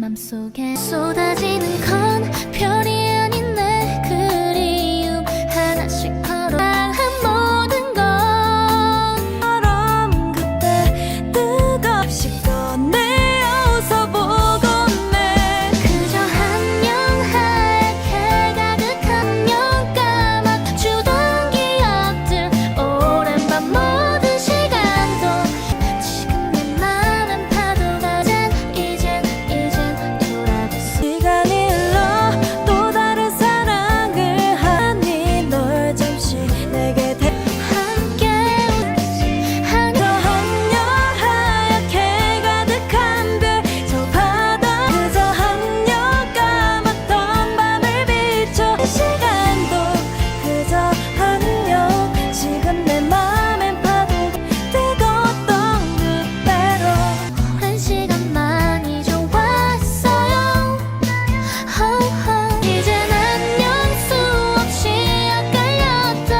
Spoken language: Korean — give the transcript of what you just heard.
맘속에 쏟아지는 건 별이 아닌 내 그리움. 하나씩 바로 모든 건 바람 그때 뜨겁식